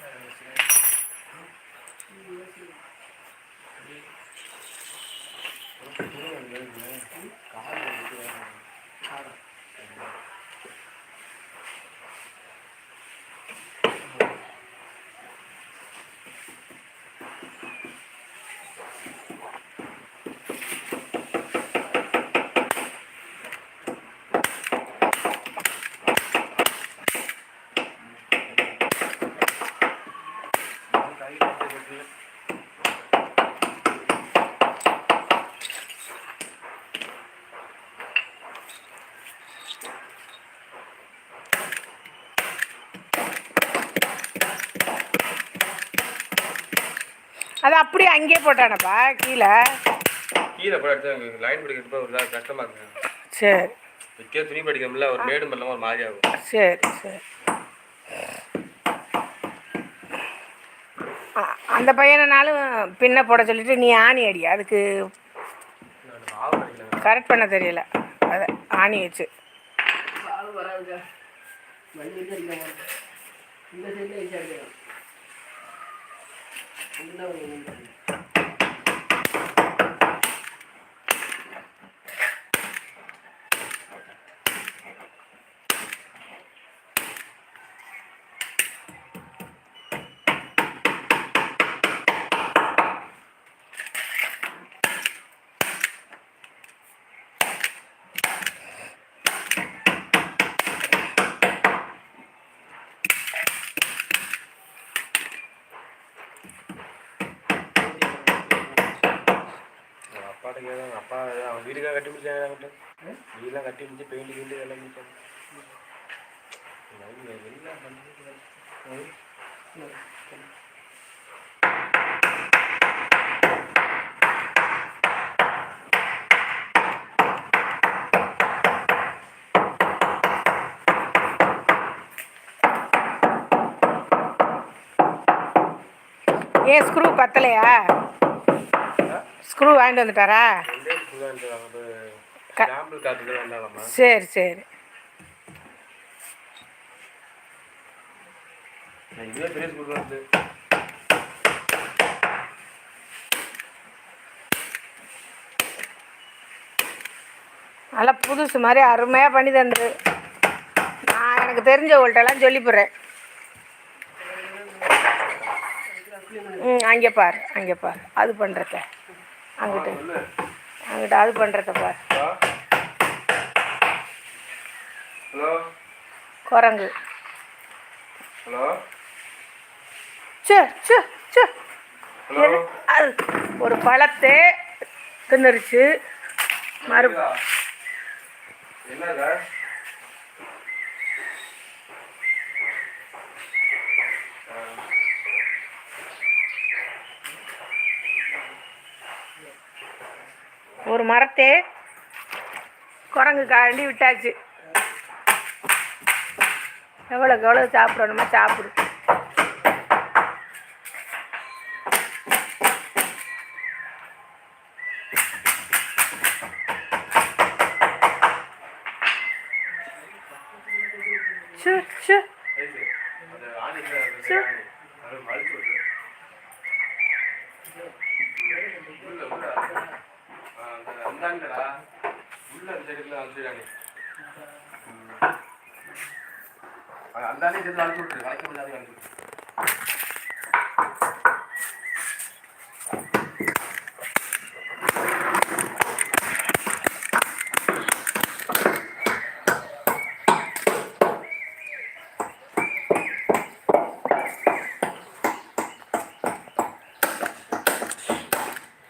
なるんですね。அது அப்படியே அங்கேயே போட்டானப்பா கீழே. கீழே எடுத்து லைன் பிடிக்கிறது போய் ஒரு நாள் கஷ்டமா இருக்கு சரி. விற்க துணி படிக்க முடியல ஒரு மேடும் பண்ணலாம் ஒரு மாதிரி ஆகும். சரி சரி. அந்த பையனாலும் பின்ன போட சொல்லிட்டு நீ ஆணி அடி அதுக்கு கரெக்ட் பண்ண தெரியல. அதை ஆணி வச்சு. இந்த Bundan emin değilim. கட்டி முடிச்சு பெயிண்ட் கிண்டு எல்லாம் முடிச்சாங்க எல்லாம் பண்ணி. ஏன் ஸ்க்ரூ பத்தலையா? ஸ்க்ரூ வாங்கிட்டு வந்துட்டாரா? சரி சரி. நல்லா புதுசு மாதிரி அருமையாக பண்ணி தந்துரு நான் எனக்கு தெரிஞ்சவங்கள்ட்டெல்லாம் சொல்லி போடுறேன் ம் அங்கே பார் அங்கே பார். அது பண்ணுறத அங்கிட்டு. அங்கிட்ட அது பண்ணுறத பார் ஹலோ குரங்கு. ஹலோ? சே சே சே அது ஒரு பழத்தை தின்னுருச்சு. மறு ஒரு மரத்தை குரங்கு காண்டி விட்டாச்சு. எவ்வளோக்கு எவ்வளோ சாப்பிடணுமோ சாப்பிடு சு சு அந்த ஆணி இல்ல, அந்த ஆணி. அது மழுச்சு விட்டு. உள்ள, உள்ள. ஆ, அந்த அந்தாண்டடா. உள்ள அந்த side ல அழுத்து ஆணி. ம். அது அந்த விட்டுரு. வளைக்க முடியாத விட்டுரு.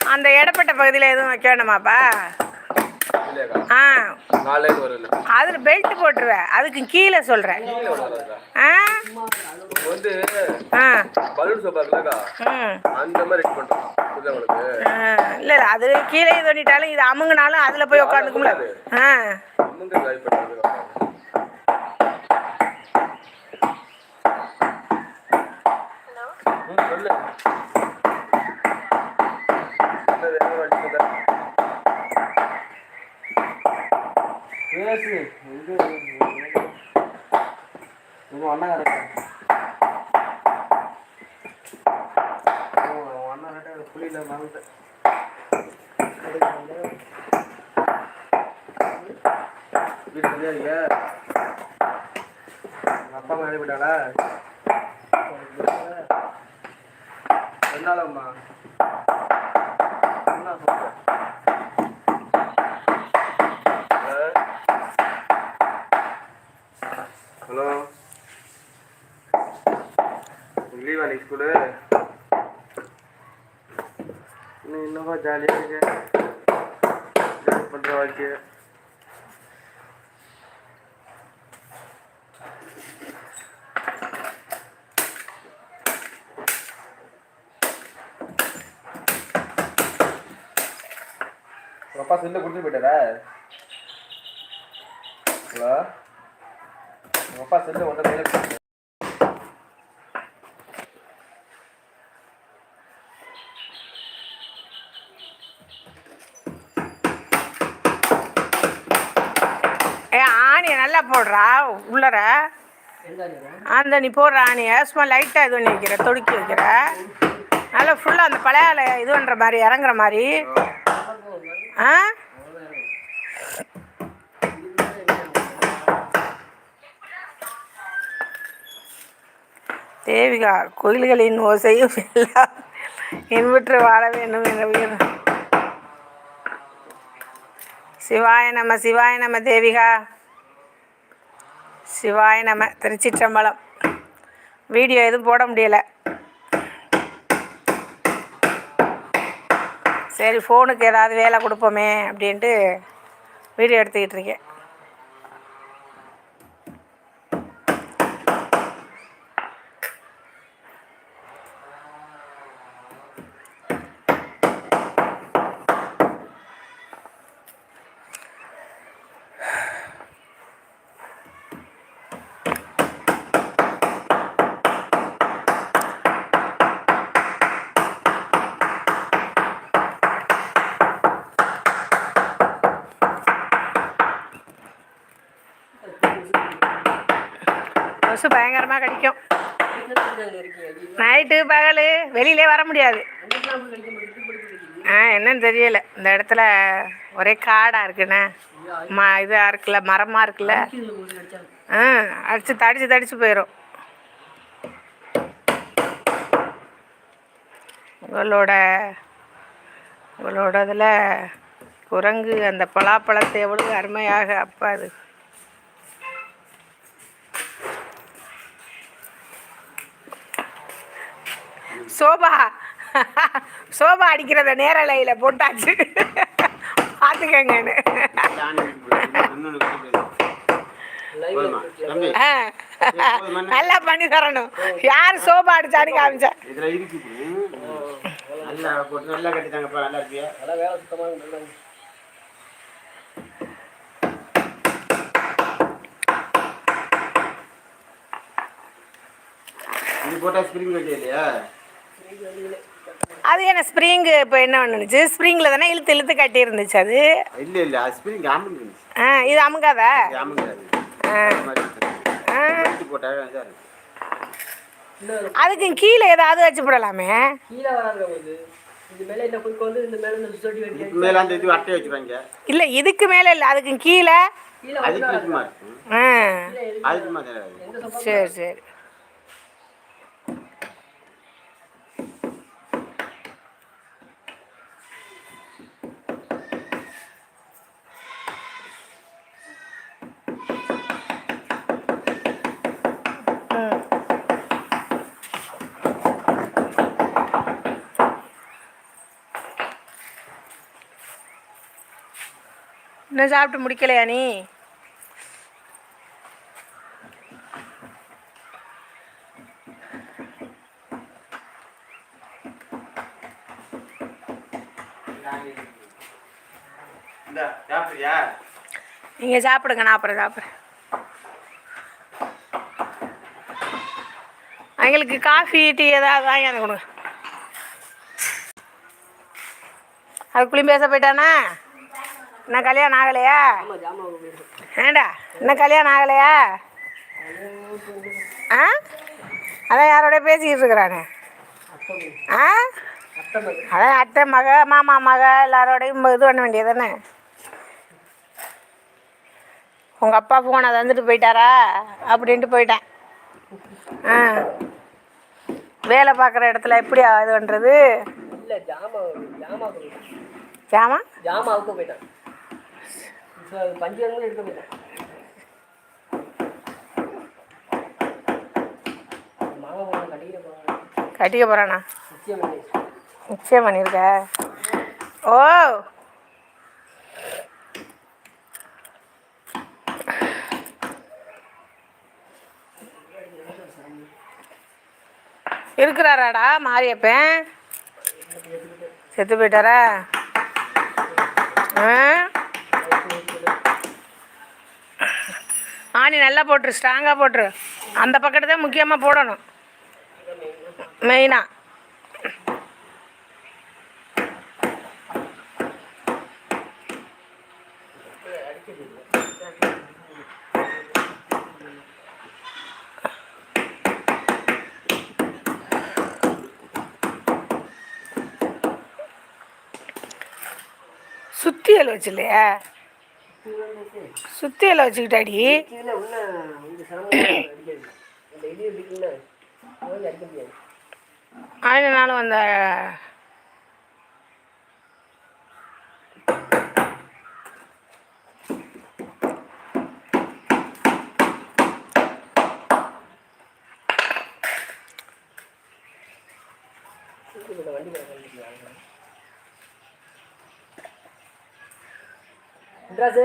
அந்த இடப்பட்ட பகுதியில் எதுவும் வைக்க வேணாமாப்பா? ஆ? அதில் பெல்ட் போட்டுருவேன் அதுக்கு கீழே சொல்கிறேன் கீழே ஒண்ணு வராதுக்கா. ஆ இப்ப வந்து பலூன் சோப்பா இருக்குல்லக்கா? அந்த மாதிரி ரெடி பண்றோம் புரியுதா உங்களுக்கு? இல்லை இல்லை அது கீழே இது பண்ணிட்டாலும் இது அமுங்கினாலும் அதில் போய் உட்காந்துக்கும்ல. ஆ அம்மங்க ட்ரை பண்றது ம், சொல்லு என்ன வேணும் அடிச்சுதா? பேசு இது இது அண்ணா கரெக்டா வண்டியில் மறந்துட்டேன் வீட்டு சரியா இருக்க உங்கள் அப்பா அம்மா வேலைக்கு போயிட்டாங்களா என்னாலம்மா என்ன சொல்ற? ஹலோ லீவா நீ ஸ்கூலு நீ என்னப்பா ஜாலியாக இருக்க ஜாலி பண்ணுற வாழ்க்கையை அப்பா செல்லு கொடுத்துட்டு போயிட்டாரா? ஹலோ? உங்கள் அப்பா செல்லு ஒன்றை கையில் ஆணியை நல்லா போடுறா உள்ளர. அந்த நீ போடுற ஆணியை சும்மா லைட்டாக இது பண்ணி வைக்கிற தொடுக்கி வைக்கிற. நல்லா ஃபுல்லாக அந்த பழையால இது பண்ணுற மாதிரி இறங்குற மாதிரி. ஆ? தேவிகா கோயில்களின் ஓசையும் எல்லாம் இன்புற்று வாழ வேண்டும் என்ற உயிர். சிவாய நம சிவாய நம தேவிகா. சிவாய நம திருச்சிற்றம்பலம். வீடியோ எதுவும் போட முடியலை. சரி ஃபோனுக்கு ஏதாவது வேலை கொடுப்போமே அப்படின்ட்டு வீடியோ எடுத்துக்கிட்டு இருக்கேன். கொசு பயங்கரமாக கடிக்கும். நைட்டு பகல் வெளியிலே வர முடியாது. ஆ என்னன்னு தெரியல. இந்த இடத்துல ஒரே காடாக இருக்குண்ணே. ம இதாக இருக்குல்ல மரமாக இருக்குல்ல ஆ அடித்து தடிச்சு தடிச்சு போயிடும் உங்களோட உங்களோட இதில் குரங்கு அந்த பலாப்பழத்தை எவ்வளவு அருமையாக அப்பா அது சோபா. சோபா அடிக்கிறத நேரலையில் போட்டாச்சு. பார்த்துக்கங்கன்னு நல்லா பண்ணி தரணும். யார் சோபா அடிச்சான்னு காமிச்சா. போட்டு இது போட்டால் ஸ்ப்ரிங் இல்லையா? அது என்ன ஸ்ப்ரிங்கு இப்போ என்ன பண்ணுச்சு ஸ்ப்ரிங்கில் தானே இழுத்து இழுத்து கட்டி இருந்துச்சு அது? இல்லை இல்லை அது ஸ்ப்ரிங் ஆ இது அமுங்காதா? அதுக்கு கீழே ஏதாவது வச்சு போடலாமே? இல்லை இதுக்கு மேலே இல்லை அதுக்கு கீழே கீழே அதுக்கு வந்து இதுமா இருக்கும் ஆ அதுக்குமா தெரியாது எந்த சப்பா சரி சரி ம். இன்னும் சாப்பிட்டு முடிக்கலையா நீ? நீங்கள் சாப்பிடுங்க நான் அப்புறம் சாப்பிட்றேன். அவங்களுக்கு காஃபி டீ ஏதாவது வாங்கி வந்து கொடுங்க. அதுக்குள்ளேயும் பேச போயிட்டானா? இன்னும் கல்யாணம் ஆகலையா? ஏண்டா இன்னும் கல்யாணம் ஆகலையா? ஆ? அதான் யாரோட பேசிக்கிட்டு இருக்கிறானே? ஆ? அதான் அத்தை மக மாமா மக எல்லாரோடையும் இது பண்ண வேண்டியது தானே உங்கள் அப்பா ஃபோனை தந்துட்டு போயிட்டாரா? அப்படின்ட்டு போயிட்டேன். ஆ. வேலை பார்க்குற இடத்துல எப்படி இது பண்ணுறது ஜாமா ஜாமாவுக்கு போயிட்டான். ஜாமா ஜாமாவுக்கு போயிட்டான் இப்போ பஞ்சு எடுக்க போயிட்டான் கட்டிக்க போகிறானா நிச்சயம் பண்ணியிருக்க ஓ! இருக்கிறாராடா மாரியப்பன். செத்து போயிட்டாரா? ஆ? ஆணி நல்லா போட்டுரு ஸ்ட்ராங்காக போட்டுரு. அந்த பக்கத்து தான் முக்கியமாக போடணும். மெயினாக சுத்தியல் வச்சுலையா சுத்தியல் வச்சுக்கிட்டாடி. கீழே இன்னும் இந்த சிரமம் அடிக்காது இந்த இடி அடிக்கல போய் அடிக்க முடியாது ஆயினாலும் அந்த இந்த வண்டி கண்டிப்பாக ட்ராஸு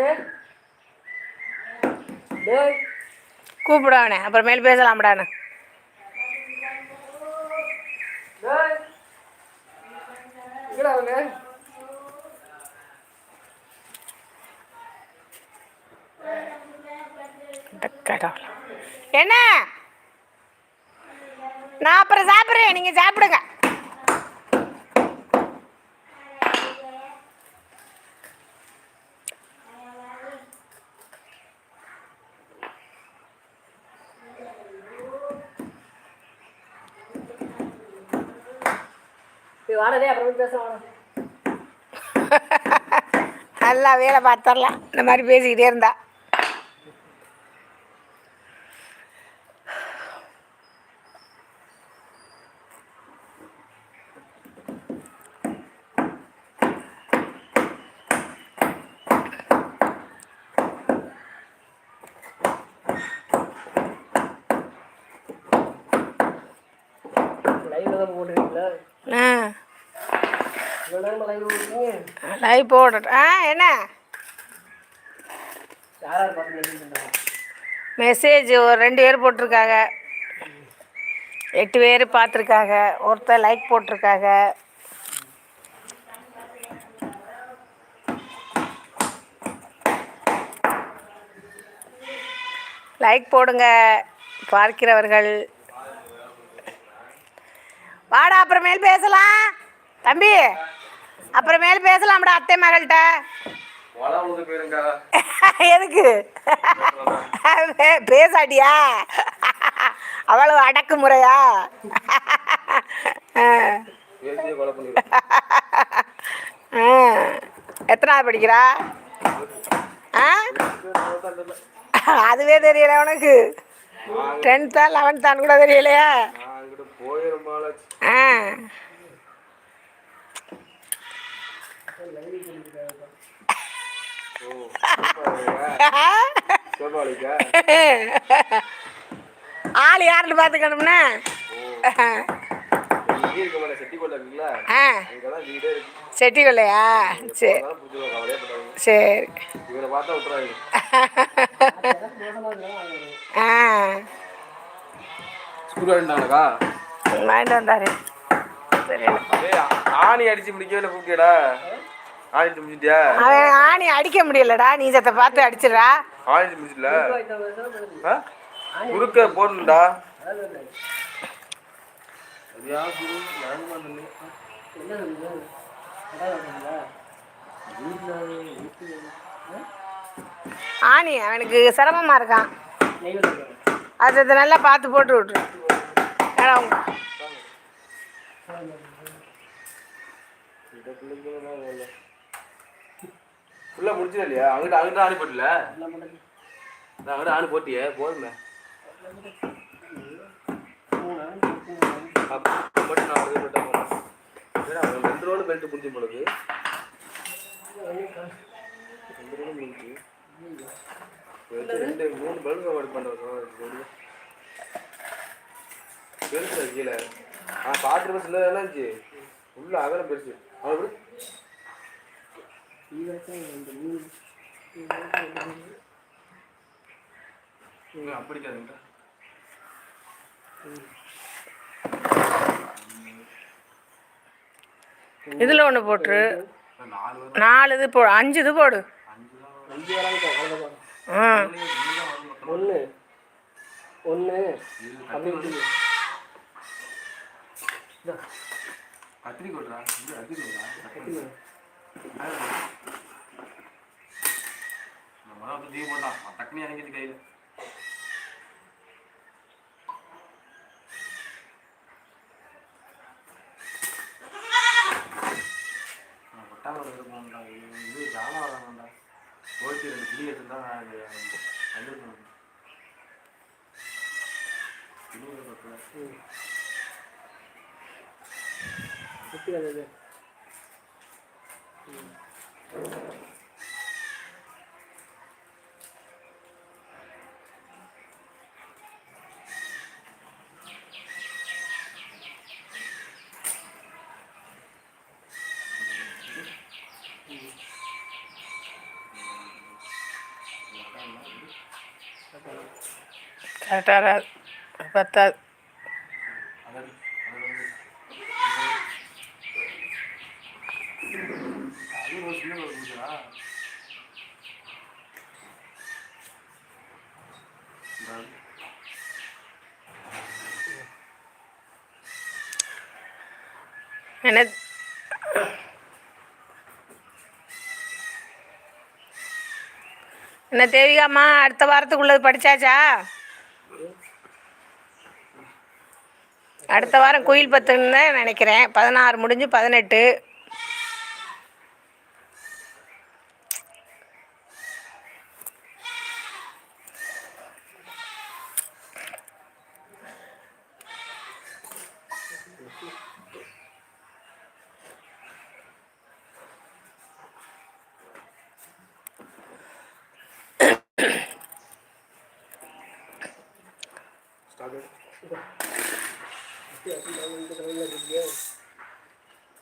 டேய் கூப்பிடு அவனை. அப்புறமேல் கடவுளே. என்ன? நான் அப்புறம் சாப்பிட்றேன். நீங்கள் சாப்பிடுங்க. போய் வாடதே அப்புறம் பேச நல்லா வேலை பார்த்துடலாம் இந்த மாதிரி பேசிக்கிட்டே இருந்தா. லைவ் போடட்டும். ஆ என்ன? மெசேஜ் ஒரு ரெண்டு பேர் போட்டிருக்காங்க. எட்டு பேர் பார்த்துருக்காங்க. ஒருத்தர் லைக் போட்டிருக்காங்க. லைக் போடுங்க பார்க்கிறவர்கள். வாடா அப்புறமேல் பேசலாம். தம்பி. அப்புறமேல் பேசலாம்டா அத்தை மகள்கிட்ட எதுக்கு? பேசாட்டியா? அவ்வளவு அடக்குமுறையா. எத்தனாவது படிக்கிறா? ஆ? அதுவே தெரியல உனக்கு. டென்த்தா லெவன்த்தான்னு கூட தெரியலையா? ஆ ஓ சோபாலிக்கா ஆள் யாருன்னு பார்த்துக்கணும்னா? செட்டி கொள்ளையா இருக்குல்ல சரி. சரி. இவரை பார்த்தா ஆ. ஸ்கூல் வேண்டாங்களா வாங்கிட்டு வந்தாரு. சரி. ஆணி அடிச்சு முடிக்கவே இல்லை அடிச்சு முடிச்சிட்டியா அவன் ஆணி அடிக்க முடியலடா. நீ சத்தை பார்த்து அடிச்சிடுறா. ஆணி அடிச்சு முடிச்சிடல ஆ? குறுக்க போடணும்டா. ஆணி அவனுக்கு சிரமமாக இருக்கான். அது அதை நல்லா பார்த்து போட்டு விட்ரு ஏன்னா உங்க ஃபுல்லாக முடிச்சது இல்லையா? அங்கிட்ட அங்கிட்ட ஆணி போட்டில? நான் அங்கிட்ட ஆணி போட்டியே போதுமே. அப்போ மட்டும் நான் அது போட்டா போதும். ஏன்னா அவன் ரெண்டு ரோடு பெல்ட் முடிஞ்சு போடுது ரெண்டு ரோடு முடிஞ்சு ரெண்டு மூணு பல்பு ஒர்க் பண்ணுறோம் பெருசு கீழே. ஆ பாட்டு பஸ் இல்லை இருந்துச்சு. உள்ள அகலம் பெருசு. அவன் எப்படி ஈவரத்தான் இந்த மூணு. அப்படிக்காதுங்க இதில் ஒன்று போட்டுரு. நாலு இது போ அஞ்சு இது போடு. ஆ. ஒன்று ஒன்று கத்திரி கத்திரி இது நம்ம வந்து போட்டான் டக்குனு இறங்கிட்டு கையில் இது ஜாமா வராங்கடா போயிட்டு ரெண்டு கிளி எடுத்துட்டா அது வந்துருக்கணும் கிளி எடுத்து கரெக்டாக வராது என்ன தேவிகாம்மா அடுத்த வாரத்துக்குள்ளது படிச்சாச்சா? அடுத்த வாரம் குயில் பத்துன்னு தான் நினைக்கிறேன். பதினாறு முடிஞ்சு பதினெட்டு.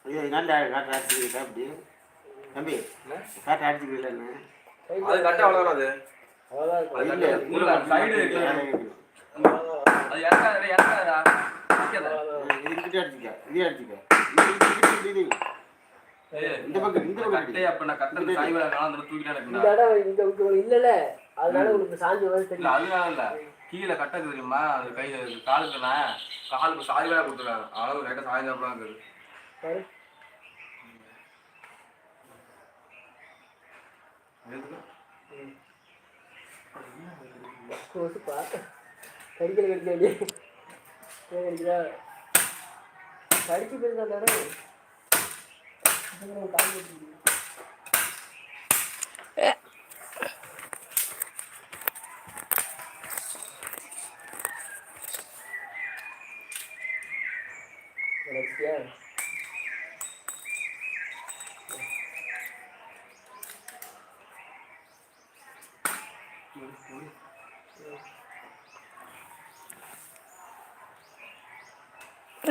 ஐயோ நல்லா காட்டு அடிச்சுக்கிட்டா அப்படி தம்பி காட்டு அடிச்சுக்கலன்னு அது கட்ட அவ்வளோதான் அது. அவ்வளோதான் இல்ல, சைடு அது இறக்காத இந்த பக்கம் இந்த பக்கம் கட்டையை அப்ப நான் சாய்வு தூக்கிட்டே இல்லைல்ல அதனால உங்களுக்கு சாஞ்சி இல்ல அதனால இல்ல. கீழே கட்டக்கு தெரியுமா? அது கை காலுக்குண்ணா காலுக்கு சாய்வா கொடுத்துருக்காங்க. அளவு லைட்டா சாய்ந்தாப்பலாம் இருக்குது. கடிக்கல கடிக்க கடிக்கிறா கடிச்சு போயிருந்தா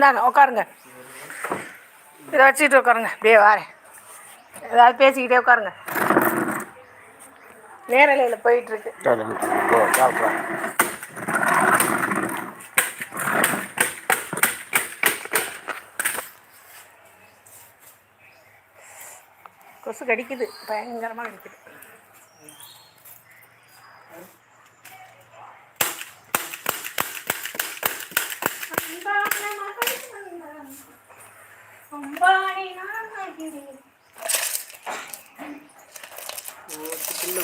இந்தாங்க உட்காருங்க இதை வச்சுக்கிட்டு உட்காருங்க அப்படியே வாரேன். ஏதாவது பேசிக்கிட்டே உட்காருங்க நேரலையில் போயிட்டுருக்கு. கொசு கடிக்குது. பயங்கரமாக கடிக்குது. சின்ன